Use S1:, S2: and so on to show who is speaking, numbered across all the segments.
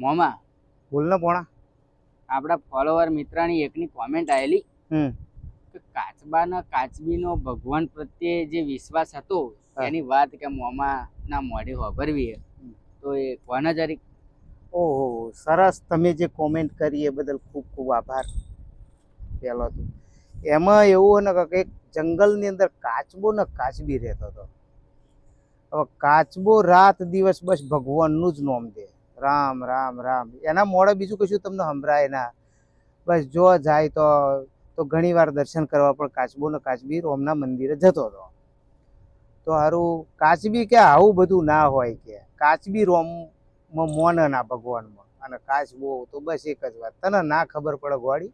S1: મોમાં
S2: ભૂલ ને પોણા.
S1: આપણા ફોલોવર મિત્રની એકની કોમેન્ટ આવેલી કે કાચબાના કાચબીનો ભગવાન પ્રત્યે જે વિશ્વાસ હતો એની વાત કે મોમાં ના મોઢે હોભરવી તો એ કોના જરીક
S2: ઓહો સરસ. તમે જે કોમેન્ટ કરી એ બદલ ખૂબ ખૂબ આભાર. પહેલો તો. એમાં એવું ને કે એક જંગલની અંદર કાચબો ને કાચબી રહેતો હતો. હવે કાચબો રાત દિવસ બસ ભગવાનનું જ નોમ દે. રામ રામ રામ. એના મોડે બીજું કશું તમને સંભળાય ના. બસ જો જાય તો તો ઘણી વાર દર્શન કરવા પણ કાચબો ને કાચબી રોમના મંદિરે જતો હતો તો સારું કાચબી કે આવું બધું ના હોય કે. કાચબી રોમમાં મોન ના ભગવાનમાં. અને કાચબો તો બસ એક જ વાત. તને ના ખબર પડે ગોળી?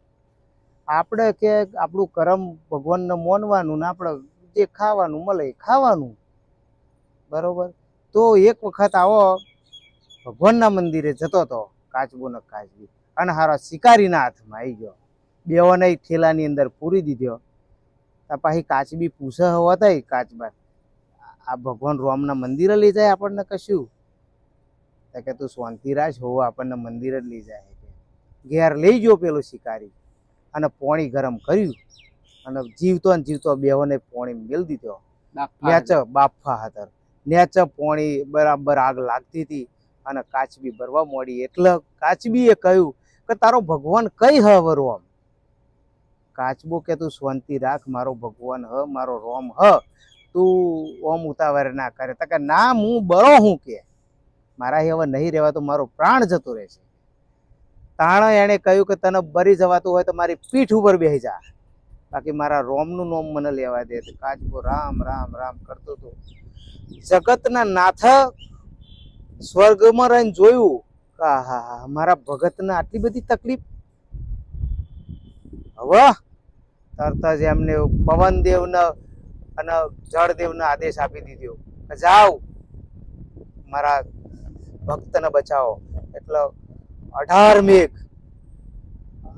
S2: આપણે કે આપણું કરમ ભગવાનને મોનવાનું ને આપણે જે ખાવાનું મળે ખાવાનું. બરોબર? તો એક વખત આવો ભગવાનના મંદિરે જતો હતો કાચબો ને કાચબી. અને હારા શિકારીના હાથમાં આવી ગયો. બેઓને ઠેલાની અંદર પૂરી દીધો. પાછી કાચબી પૂછે હતા કાચબા આ ભગવાન રોમના મંદિરે લઈ જાય આપણને કશું? તો કે તું શાંતિરાજ હોવો આપણને મંદિરે જ લઈ જાય ઘેર લઈ ગયો પેલો શિકારી અને પોણી ગરમ કર્યું. અને જીવતો ને જીવતો બેહોને પોણી મેલ દીધો. નેચ બાફા હતા નેચ પોણી બરાબર આગ લાગતી હતી. અને કાચબી ભરવા મોડી. એટલે કાચબીએ કહ્યું કે તારો ભગવાન કઈ હ વરોમ રોમ કાચબો કે તું શાંતિ રાખ, મારો ભગવાન હ, મારો રોમ હ. તું ઓમ ઉતાવળ ના કરે. તો કે ના, હું બરો હું કે? મારા હવે નહીં રહેવા તો મારો પ્રાણ જતો રહેશે. તાણે એણે કહ્યું કે તને બરી જવાતું હોય તો મારી પીઠ ઉપર બેસી જા. બાકી મારા રોમનું નોમ મને લેવા દે. કાચબો રામ રામ રામ કરતો હતો. જગતના નાથ સ્વર્ગમાં રહીને જોયું. કે આહા મારા ભગતને આટલી બધી તકલીફ? હવે તરત જ એમને પવનદેવને અને જળદેવને આદેશ આપી દીધો કે જાઓ, મારા ભક્તને બચાવો. એટલે અઢાર મેઘ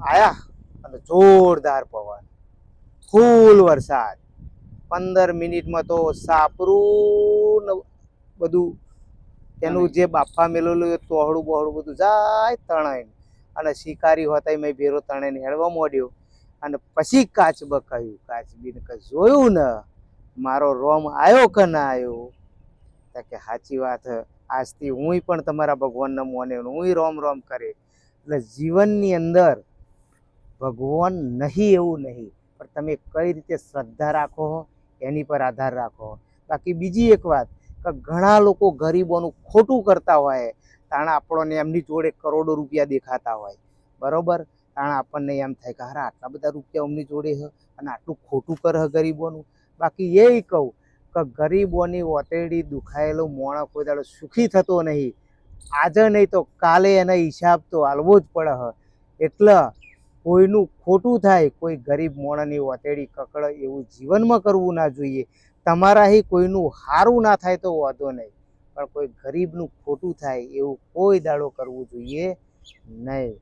S2: આયા અને જોરદાર પવન. ફૂલ વરસાદ. પંદર મિનિટમાં તો સાપરું બધું એનું જે બાફા મેલેલું એ તોહડું બહોળું બધું જાય તણાઈને. અને શિકારી હોતા મેં ભેરો તણાઈને હેળવા મોડ્યો. અને પછી કાચબ કહ્યું કાચબીને કે જોયું ને? મારો રોમ આવ્યો કે ના આવ્યો તો કે સાચી વાત આજથી હુંય પણ તમારા ભગવાનના મોને હુંય રોમ રોમ કરે. એટલે જીવનની અંદર ભગવાન નહીં એવું નહીં. પણ તમે કઈ રીતે શ્રદ્ધા રાખો એની પર આધાર રાખો બાકી બીજી એક વાત કે ઘણા લોકો ગરીબોનું ખોટું કરતા હોય, તાણે આપણને એમની જોડે કરોડો રૂપિયા દેખાતા હોય. બરોબર? તાણે આપણને એમ થાય કે હારા, આટલા બધા રૂપિયા એમની જોડે હ, અને આટલું ખોટું કરે ગરીબોનું. બાકી એ કહું કે ગરીબોની ઓતેડી દુખાયેલો મોણો કોઈ દાડો સુખી થતો નહીં. આજે નહીં તો કાલે એનો હિસાબ તો આલવો જ પડે હ. એટલે કોઈનું ખોટું થાય, કોઈ ગરીબ મોણાની ઓતેડી કકડ એવું જીવનમાં કરવું ના જોઈએ. તમારાથી કોઈનું સારું ના થાય તો વાંધો નહીં. પણ કોઈ ગરીબનું ખોટું થાય એવું કોઈ દાડો કરવું જોઈએ નહીં.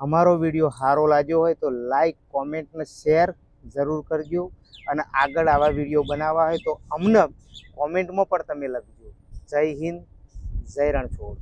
S2: અમારો વીડિયો સારો લાગ્યો હોય તો લાઈક, કોમેન્ટ ને શેર જરૂર કરજો. અને આગળ આવા વીડિયો બનાવવા હોય તો અમને કોમેન્ટમાં પણ તમે લખજો. જય હિન્દ, જય રણછોડ.